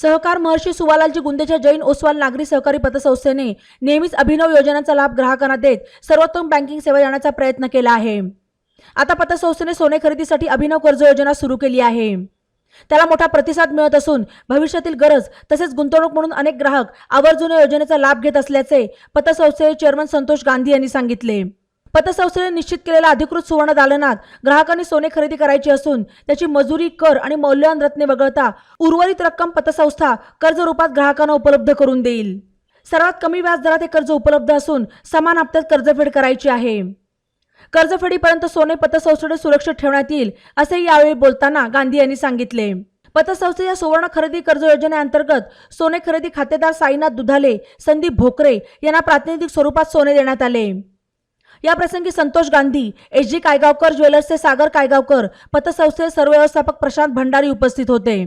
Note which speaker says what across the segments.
Speaker 1: सहकार महर्षी सुवालालजी गुंदेच्या जैन ओसवाल नागरी सहकारी पतसंस्थेने नेहमीच अभिनव योजनांचा लाभ ग्राहकांना देत सर्वोत्तम बँकिंग सेवा देण्याचा प्रयत्न केला आहे. आता पतसंस्थेने सोने खरेदीसाठी अभिनव कर्ज योजना सुरू केली आहे. त्याला मोठा प्रतिसाद मिळत असून भविष्यातील गरज तसेच गुंतवणूक म्हणून अनेक ग्राहक आवर्जून योजनेचा लाभ घेत असल्याचे पतसंस्थेचे चेअरमन संतोष गांधी यांनी सांगितले. पतसंस्थेने निश्चित केलेल्या अधिकृत सुवर्ण दालनात ग्राहकांनी सोने खरेदी करायची असून त्याची मजुरी कर आणि मौल्यवान रत्ने वगळता उर्वरित रक्कम पतसंस्था कर्ज रूपात ग्राहकांना उपलब्ध करून देईल. सर्वात कमी व्याजदरात हे कर्ज उपलब्ध असून समान हप्त्यात कर्जफेड करायची आहे. कर्जफेडीपर्यंत सोने पतसंस्थेने सुरक्षित ठेवण्यात येईल असे यावेळी बोलताना गांधी यांनी सांगितले. पतसंस्थेच्या सुवर्ण खरेदी कर्ज योजनेअंतर्गत सोने खरेदी खातेदार साईनाथ दुधाले संदीप भोकरे यांना प्रातिनिधिक स्वरूपात सोने देण्यात आले. या प्रसंगी संतोष गांधी एस जी कायगावकर ज्वेलर्सचे सागर कायगावकर पतसंस्थेचे सर्व व्यवस्थापक प्रशांत भंडारी उपस्थित होते.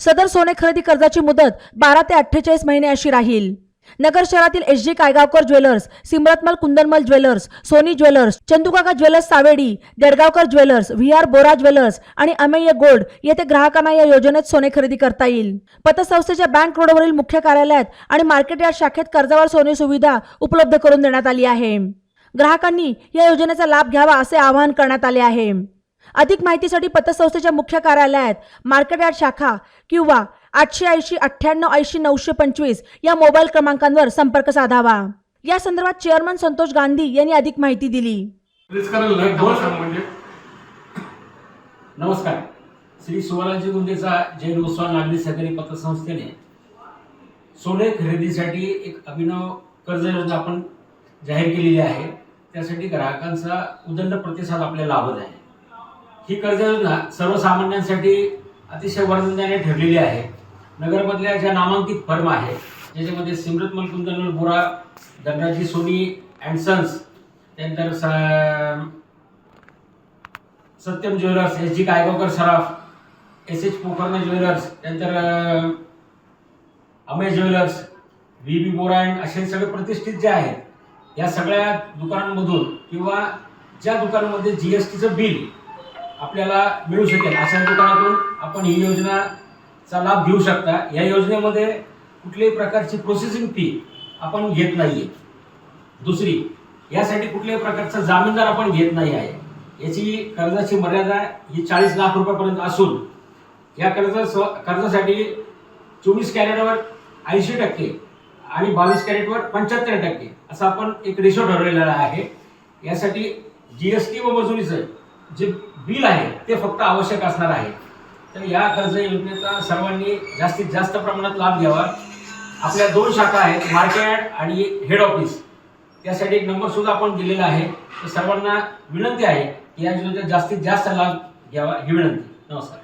Speaker 1: सदर सोने खरेदी कर्जाची मुदत बारा ते अठ्ठेचाळीस महिने अशी राहील. नगर शहरातील S G Kaygaonkar jewellers Simratmal Kundanmal jewellers Soni jewellers Chandukaka jewellers Savedi Dedgaonkar jewellers V R Bora jewellers आणि अमेय गोल्ड येथे ग्राहकांना या योजनेत सोने खरेदी करता येईल. पतसंस्थेच्या बँक रोडवरील मुख्य कार्यालयात आणि मार्केट यार्ड शाखेत कर्जावर सोने सुविधा उपलब्ध करून देण्यात आली आहे. ग्राहकांनी या योजनेचा लाभ घ्यावा असे आवाहन करण्यात आले आहे. अधिक माहितीसाठी पतसंस्थेच्या मुख्य कार्यालयात मार्केट यार्ड शाखा किंवा आठशे ऐंशी अठ्ठ्याण्णव ऐंशी नऊशे पंचवीस या मोबाईल क्रमांकांवर संपर्क साधावा. या संदर्भात चेअरमन संतोष गांधी यांनी अधिक माहिती दिली.
Speaker 2: म्हणजे,
Speaker 3: नमस्कार. श्री सुवराजी गुंदेचा जैन गोस्वामी नागरी सहकारी पतसंस्थेने सोने खरेदीसाठी एक अभिनव कर्ज योजना आपण जाहीर केलेली आहे. त्यासाठी ग्राहकांचा उदंड प्रतिसाद आपल्याला लाभत आहे. ही कर्ज योजना सर्वसामान्यांसाठी अतिशय वर्णनाने ठरलेली आहे. नगरमधल्या ज्या नामांकित फर्म आहेत ज्याच्यामध्ये सिमरत कुंदनमल बोरा धनराजी सोनी अँड सन्स त्यानंतर Satyam jewellers S G Kaygaonkar सराफ एस एच पोखर्णे ज्वेलर्स त्यानंतर Amey jewellers V B Bora and असे सगळे प्रतिष्ठित जे आहेत या सगळ्या दुकानांमधून किंवा ज्या दुकानामध्ये जी एस टीचं बिल आपल्याला मिळू शकेल अशा दुकानातून आपण ही योजनाचा लाभ घेऊ शकता. या योजनेमध्ये कुठल्याही प्रकारची प्रोसेसिंग फी आपण घेत नाही आहे दुसरी यासाठी कुठल्याही प्रकारचा जामीनदार आपण घेत नाही आहे. याची कर्जाची मर्यादा ही चाळीस लाख रुपयापर्यंत असून या कर्ज कर्जासाठी चोवीस कॅरेटवर ऐंशी टक्के आणि बावीस कॅरेटवर पंच्याहत्तर टक्के. असं आपण एक रेशो ठरवलेला आहे. यासाठी जीएसटी व मजुरीचं जे बिल आहे ते फक्त आवश्यक असणार आहे. तर या कर्ज योजनेचा सर्वांनी जास्तीत जास्त प्रमाणात लाभ घ्यावा. आपल्या दोन शाखा आहेत मार्केट आणि हेड ऑफिस त्यासाठी एक नंबर सुद्धा आपण दिलेला आहे. तर सर्वांना विनंती आहे की या योजनेचा जास्तीत जास्त लाभ घ्यावा ही विनंती. नमस्कार.